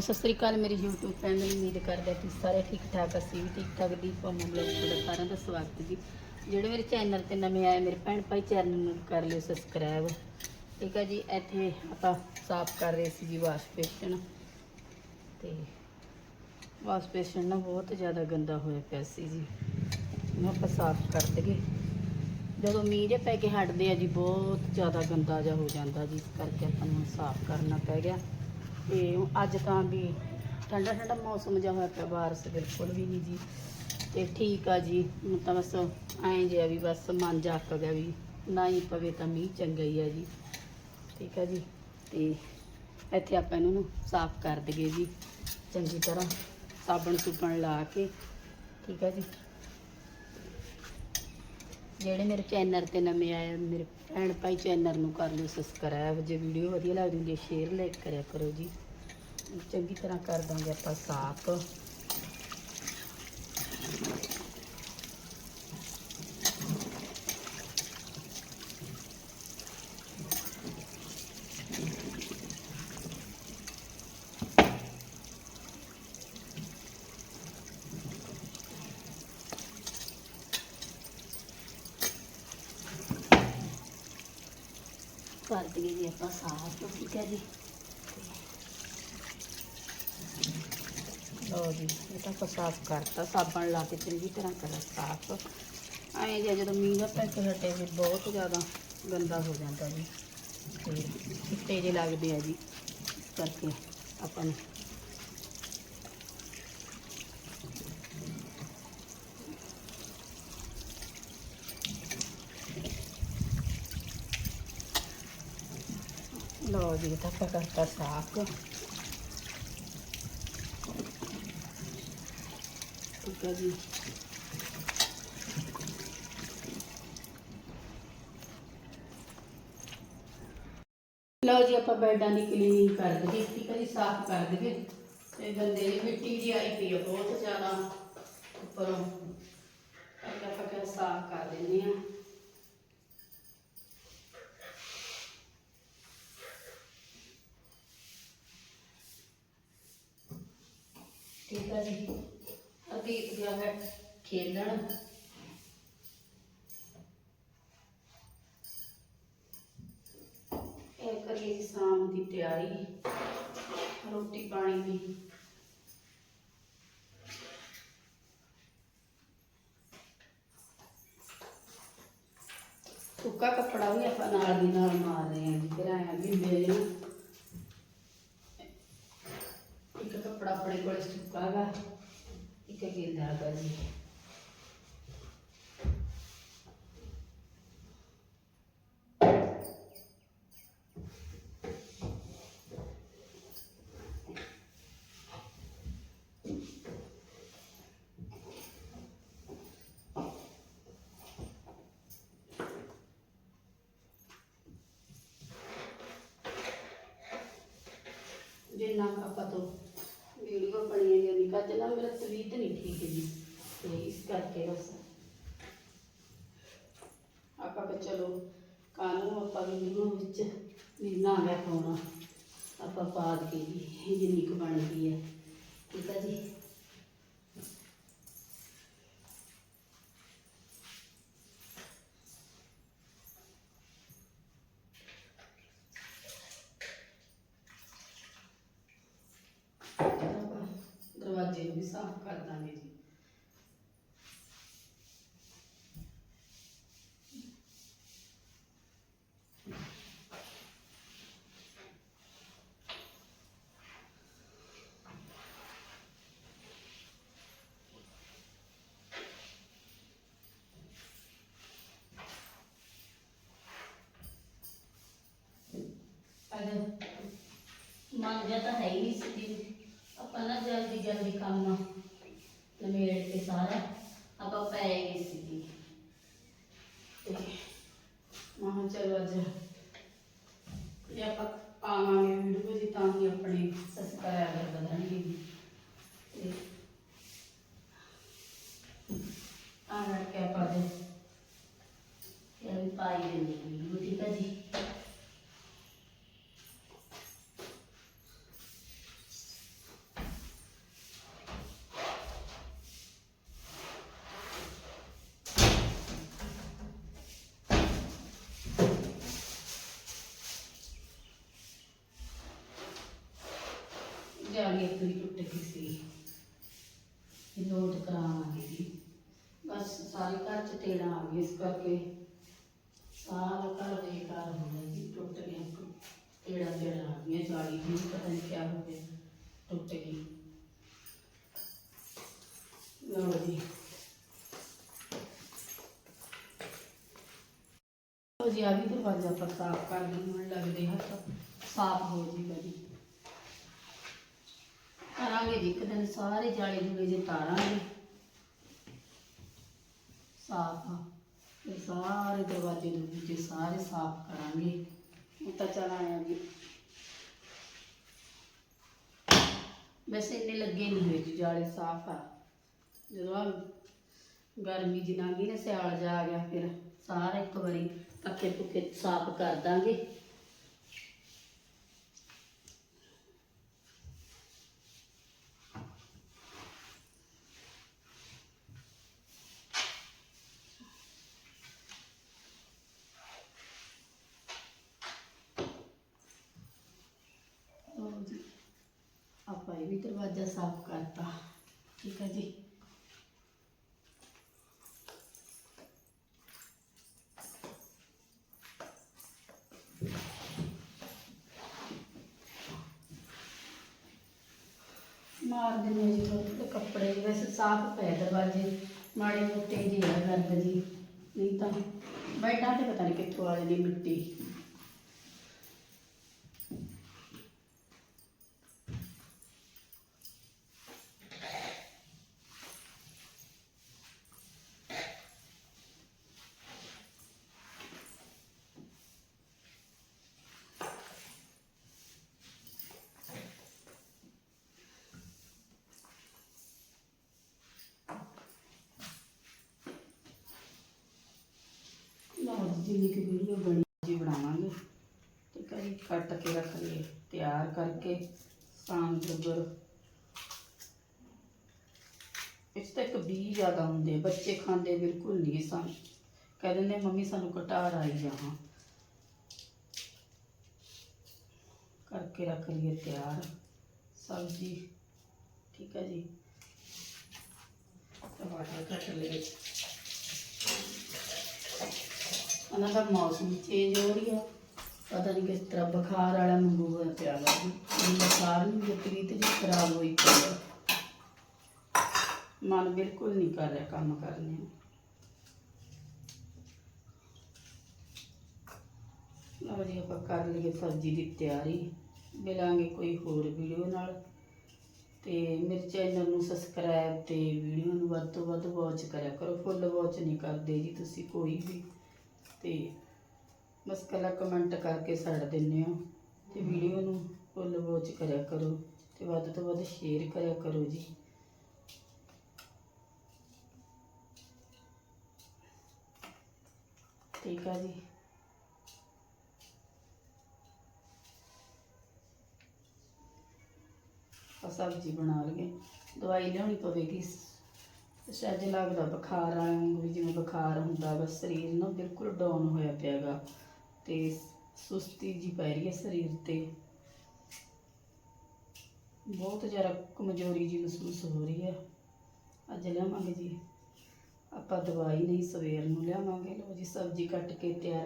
ਸਤਿ ਸ੍ਰੀ ਅਕਾਲ, ਮੇਰੀ YouTube channel ਉਮੀਦ ਕਰਦਾ ਕਿ ਸਾਰੇ ਠੀਕ ਠਾਕ ਅਸੀਂ ਵੀ ਠੀਕ ਠਾਕ ਦੀ ਪੰਮ ਬਲੌਗ ਤੁਹਾਡਾ ਸਾਰਿਆਂ ਦਾ ਸਵਾਗਤ ਜੀ। ਜਿਹੜੇ ਮੇਰੇ ਚੈਨਲ ਤੇ ਨਵੇਂ ਆਏ, ਮੇਰੇ ਭੈਣ ਭਾਈ ਚੈਨਲ ਨੂੰ ਕਰ ਲਿਓ ਸਬਸਕ੍ਰਾਈਬ ਠੀਕ ਹੈ ਜੀ, ਇੱਥੇ ਆਪਾਂ ਸਾਫ਼ ਕਰ ਰਹੇ ਸੀ ਜੀ ਵਾਸ਼ ਬੇਸਨ ਤੇ ਵਾਸ਼ ਬੇਸਨ ਨਾ ਬਹੁਤ ਜ਼ਿਆਦਾ ਗੰਦਾ ਹੋਇਆ ਪਿਆ ਸੀ ਜੀ। ਇਹਨੂੰ ਆਪਾਂ ਸਾਫ਼ ਕਰ ਦਈਏ। ਜਦੋਂ ਮੀਂਹ ਜੇ ਪੈ ਕੇ ਹਟਦੇ ਆ ਜੀ, ਬਹੁਤ ਜ਼ਿਆਦਾ ਗੰਦਾ ਜਿਹਾ ਹੋ ਜਾਂਦਾ ਜੀ, ਇਸ ਕਰਕੇ ਆਪਾਂ ਨੂੰ ਸਾਫ਼ ਕਰਨਾ ਪੈ ਗਿਆ। ਤੇ ਅੱਜ ਤਾਂ ਵੀ ਠੰਡਾ ਠੰਡਾ ਮੌਸਮ ਜਿਹਾ ਹੋਇਆ ਪਿਆ ਬਾਰਿਸ਼ ਬਿਲਕੁਲ ਵੀ ਨਹੀਂ ਜੀ। ਤੇ ਠੀਕ ਆ ਜੀ, ਹੁਣ ਤਾਂ ਬਸ ਐਂ ਜਿਹਾ ਵੀ ਬਸ ਮਨ ਜਾ ਗਿਆ ਵੀ ਨਾ ਹੀ ਪਵੇ ਤਾਂ ਮੀਂਹ ਚੰਗਾ ਹੀ ਆ ਜੀ। ਠੀਕ ਆ ਜੀ, ਤੇ ਇੱਥੇ ਆਪਾਂ ਇਹਨੂੰ ਸਾਫ਼ ਕਰ ਦਈਏ ਜੀ। ਚੰਗੀ ਤਰ੍ਹਾਂ ਸਾਬਣ ਸੁਬਣ ਲਾ ਕੇ, ਠੀਕ ਆ ਜੀ। ਜਿਹੜੇ ਮੇਰੇ ਚੈਨਲ ਤੇ ਨਵੇਂ ਆਏ ਆ, ਮੇਰੇ ਭੈਣ ਭਾਈ ਚੈਨਲ ਨੂੰ ਕਰ ਲਿਓ ਸਬਸਕ੍ਰਾਈਬ ਜੇ ਵੀਡੀਓ ਵਧੀਆ ਲੱਗਦੀ ਹੁੰਦੀ ਹੈ ਸ਼ੇਅਰ ਲਾਈਕ ਕਰਿਆ ਕਰੋ ਜੀ। ਚੰਗੀ ਤਰ੍ਹਾਂ ਕਰ ਦਾਂਗੇ ਆਪਾਂ ਸਾਫ਼। ਕਰ ਦਈਏ ਜੀ ਆਪਾਂ ਸਾਫ਼ ਠੀਕ ਹੈ ਜੀ। ਲਓ ਜੀ, ਇਹ ਤਾਂ ਆਪਾਂ ਸਾਫ਼ ਕਰਤਾ, ਸਾਬਣ ਲਾ ਕੇ ਚੰਗੀ ਤਰ੍ਹਾਂ ਕਰਾਂ ਸਾਫ਼। ਐਂ ਜੇ ਜਦੋਂ ਮੀਂਹ ਦਾ ਪੈਕ ਹਟੇ ਵੀ ਬਹੁਤ ਜ਼ਿਆਦਾ ਗੰਦਾ ਹੋ ਜਾਂਦਾ ਜੀ। ਤੇ ਚਿੱਟੇ ਜਿਹੇ ਲੱਗਦੇ ਆ ਜੀ ਇਸ ਕਰਕੇ ਆਪਾਂ ਨੂੰ ਲਓ ਜੀ ਤਾਂ ਆਪਾਂ ਕਰਤਾ ਸਾਫ਼ ਠੀਕ ਹੈ ਜੀ ਲਓ ਜੀ ਆਪਾਂ ਬੈਡਾਂ ਦੀ ਕਲੀਨਿੰਗ ਕਰ ਦਈਏ ਠੀਕ ਹੈ ਜੀ ਸਾਫ਼ ਕਰ ਦਈਏ। ਤੇ ਗੰਦੇ ਜਿਹੀ ਮਿੱਟੀ ਜੀ ਆਈ ਪਈ ਆ ਬਹੁਤ ਜ਼ਿਆਦਾ ਉੱਪਰੋਂ। ਆਪਾਂ ਆਪਾਂ ਸਾਫ਼ ਕਰ ਦਿੰਦੇ ਆ। ਠੀਕ ਹੈ ਜੀ ਅਤੀਤ ਗਿਆ ਹੈ ਖੇਲਣ ਇਹ ਕਰੀਏ ਸ਼ਾਮ ਦੀ ਤਿਆਰੀ, ਰੋਟੀ ਪਾਣੀ ਦੀ। ਸੁੱਕਾ ਕੱਪੜਾ ਵੀ ਆਪਾਂ ਨਾਲ ਦੀ ਨਾਲ ਮਾਰ ਰਹੇ ਹਾਂ ਜੀ, ਫਿਰ ਆਇਆ ਗਿੱਲੇ ਜਿਹੇ ਨੂੰ ਇੱਕ ਕੱਪੜਾ ਆਪਣੇ ਕੋਲ ਸੁੱਕਾ ਹੈਗਾ ਇੱਕ ਗਿੱਲਾ ਹੈਗਾ ਜੀ ਜਿੰਨਾ ਕੁ ਆਪਾਂ ਤੋਂ ਨਾ ਮੇਰਾ ਤਬੀਅਤ ਨਹੀਂ ਠੀਕ ਜੀ ਤੇ ਇਸ ਕਰਕੇ ਬਸ ਆਪਾਂ ਕਿ ਚਲੋ ਕਾਨੂੰ ਆਪਾਂ ਵੀਡੀਓ ਵਿੱਚ ਵੀ ਨਾ ਗਿਆ ਪਾਉਣਾ। ਆਪਾਂ ਪਾ ਕੇ ਜੀ ਇਹ ਜਿੰਨੀ ਕੁ ਬਣ ਹੈ। ਠੀਕ ਹੈ ਜੀ ਆਪਾਂ ਦਰਵਾਜ਼ੇ ਨੂੰ ਵੀ ਸਾਫ਼ ਕਰ ਦਾਂਗੇ ਜੀ ਅਗਰ ਮਨ ਜਾਂ ਤਾਂ ਹੈ ਹੀ ਨਹੀਂ ਸੀ ਜੀ। ਆਪਾਂ ਨਾ ਜਲਦੀ ਜਲਦੀ ਕੰਮ ਨਿਬੇੜ ਕੇ ਸਾਰਾ ਆਪਾਂ ਪੈ ਗਏ ਸੀ ਜੀ ਤੇ ਮਾਂ ਚਲੋ ਅੱਜ ਇਹ ਆਪਾਂ ਪਾਵਾਂਗੇ ਵੀਡੀਓ ਜੀ ਤਾਂ ਹੀ ਆਪਣੇ ਸਬਸਕ੍ਰਾਈਬਰ ਵਧਣਗੇ ਜੀ ਤੇ ਆ ਕੇ ਆਪਾਂ ਦੇ ਇਹ ਵੀ ਪਾਈ ਦੇਣੀ ਵੀਡੀਓ ਠੀਕ ਹੈ ਜੀ ਜਾਲੀ ਇੱਕ ਵੀ ਟੁੱਟ ਗਈ ਸੀ ਇਹ ਲੋਡ ਕਰਾਵਾਂਗੇ ਜੀ ਬਸ ਸਾਰੇ ਘਰ ਚ ਤੇੜਾ ਆ ਗਈ ਇਸ ਕਰਕੇ ਸਾਰਾ ਘਰ ਬੇਕਾਰ ਹੋ ਗਿਆ ਜੀ, ਟੁੱਟ ਗਿਆ ਤੇੜਾ ਤੇੜਾ ਆ ਗਿਆ ਜਾਲੀ ਦੀ ਪਤਾ ਨਹੀਂ ਕਿਆ ਹੋ ਗਿਆ, ਟੁੱਟ ਗਈ। ਲਓ ਜੀ। ਲਓ ਜੀ, ਆ ਵੀ ਦਰਵਾਜ਼ਾ ਪਰ ਸਾਫ਼ ਕਰ ਦੇਣ ਲੱਗਦੇ ਹੱਥ। ਸਾਫ਼ ਹੋ ਜੀਗਾ ਜੀ। ਕਰਾਂਗੇ ਜੀ ਇੱਕ ਦਿਨ, ਸਾਰੇ ਜਾਲੇ ਜੁਲੇ ਜੇ ਤਾਰਾਂਗੇ ਸਾਫ਼ ਇਹ ਸਾਰੇ ਦਰਵਾਜ਼ੇ ਦਰਵਾਜ਼ੇ ਸਾਰੇ ਸਾਫ਼ ਕਰਾਂਗੇ। ਉਹ ਤਾਂ ਚੱਲ ਜੀ। ਵੈਸੇ ਇੰਨੇ ਲੱਗੇ ਨਹੀਂ ਹੋਏ ਜੀ ਜਾਲੇ ਸਾਫ਼ ਆ। ਜਦੋਂ ਆਹ ਗਰਮੀ ਦੀ ਲੰਘੀ ਨਾ ਸਿਆਲ ਜਾ ਆ ਗਿਆ ਫਿਰ ਸਾਰੇ ਇੱਕ ਵਾਰੀ ਪੱਕੇ ਪੁੱਕੇ ਸਾਫ਼ ਕਰ ਦਾਂਗੇ ਲਓ ਜੀ ਆਪਾਂ ਇਹ ਵੀ ਦਰਵਾਜ਼ਾ ਸਾਫ਼ ਕਰਤਾ। ਠੀਕ ਹੈ ਜੀ। ਮਾਰ ਦਿੰਦੇ ਜੀ ਥੋੜ੍ਹੇ ਕੱਪੜੇ ਵੈਸੇ ਸਾਫ਼ ਪਏ ਦਰਵਾਜ਼ੇ, ਮਾੜੇ ਮੋਟੇ ਜਿਹੇ ਆ ਗੰਦ ਜੀ। ਨਹੀਂ ਤਾਂ ਬੈਠਾ ਤੇ ਪਤਾ ਨਹੀਂ ਕਿੱਥੋਂ ਆ ਜਾਂਦੀ ਮਿੱਟੀ ਲਓ ਜੀ ਜਿੰਨੀ ਕੁ ਵੀਡੀਓ ਬਣੀ ਜੀ ਬਣਾਵਾਂਗੇ। ਠੀਕ ਹੈ ਜੀ ਕੱਟ ਕੇ ਰੱਖ ਲਈਏ, ਤਿਆਰ ਕਰਕੇ ਸ਼ਾਮ ਜਬਰ ਇਸ ਤੇ ਇੱਕ ਬੀ ਜ਼ਿਆਦਾ ਹੁੰਦੇ ਬੱਚੇ ਖਾਂਦੇ ਬਿਲਕੁਲ ਨਹੀਂ ਸਾਨੂੰ। ਕਹਿ ਦਿੰਦੇ, ਮੰਮੀ ਸਾਨੂੰ ਘਟਾਰ ਆਈ ਜਾਹਾਂ ਕਰਕੇ ਰੱਖ ਲਈਏ ਤਿਆਰ। ਸਬਜ਼ੀ, ਠੀਕ ਹੈ ਜੀ। ਟਮਾਟਰ ਕੱਟ ਲਏ। ਉਹਨਾਂ ਦਾ ਮੌਸਮ ਚੇਂਜ ਹੋ ਰਿਹਾ ਪਤਾ ਨਹੀਂ ਕਿਸ ਤਰ੍ਹਾਂ ਬੁਖਾਰ ਵਾਲਾ ਮੰਗੂ ਹੋਇਆ ਪਿਆ ਵਾ। ਜੀ ਮੈਨੂੰ ਬੁਖਾਰ ਨੂੰ ਜਤਰੀ ਤੇ ਜੀ ਖਰਾਬ ਹੋਈ ਪਈ ਹੈ ਮਨ ਬਿਲਕੁਲ ਨਹੀਂ ਕਰ ਰਿਹਾ ਕੰਮ ਕਰਨੇ ਨੂੰ। ਲਓ ਜੀ, ਆਪਾਂ ਕਰ ਲਈਏ ਸਬਜ਼ੀ ਦੀ ਤਿਆਰੀ। ਮਿਲਾਂਗੇ ਕੋਈ ਹੋਰ ਵੀਡੀਓ ਨਾਲ। ਤੇ ਮੇਰੇ ਚੈਨਲ ਨੂੰ ਸਬਸਕ੍ਰਾਈਬ ਤੇ ਵੀਡੀਓ ਨੂੰ ਵੱਧ ਤੋਂ ਵੱਧ ਵਾਚ ਕਰਿਆ ਕਰੋ। ਫੁੱਲ ਵਾਚ ਨਹੀਂ ਕਰਦੇ ਜੀ ਤੁਸੀਂ ਕੋਈ ਵੀ। ਤੇ ਬਸ ਕੱਲਾ ਕਮੈਂਟ ਕਰਕੇ ਛੱਡ ਦਿੰਦੇ ਹੋ ਤੇ ਵੀਡੀਓ ਨੂੰ ਫੁੱਲ ਵਾਚ ਕਰਿਆ ਕਰੋ ਤੇ ਵੱਧ ਤੋਂ ਵੱਧ ਸ਼ੇਅਰ ਕਰਿਆ ਕਰੋ ਜੀ। ਠੀਕ ਆ ਜੀ। ਆ ਸਬਜ਼ੀ ਬਣਾ ਲਈਏ। ਦਵਾਈ ਲਿਆਉਣੀ ਪਵੇਗੀ। ਅੱਜ ਲੱਗਦਾ ਬੁਖਾਰ ਆਇਆ ਵੀ ਜਿਵੇਂ ਬੁਖਾਰ ਹੁੰਦਾ ਬਸ ਸਰੀਰ ਨਾ ਬਿਲਕੁਲ ਡਾਊਨ ਹੋਇਆ ਪਿਆਗਾ ਤੇ ਸੁਸਤੀ ਜੀ ਪੈ ਰਹੀ ਹੈ ਸਰੀਰ ਤੇ। ਬਹੁਤ ਜ਼ਿਆਦਾ ਕਮਜ਼ੋਰੀ ਜੀ ਮਹਿਸੂਸ ਹੋ ਰਹੀ ਹੈ ਅੱਜ ਲਿਆਵਾਂਗੇ ਜੀ। ਆਪਾਂ ਦਵਾਈ ਨਹੀਂ ਸਵੇਰ ਨੂੰ ਲਿਆਵਾਂਗੇ। ਲਓ ਜੀ, ਸਬਜ਼ੀ ਕੱਟ ਕੇ ਤਿਆਰ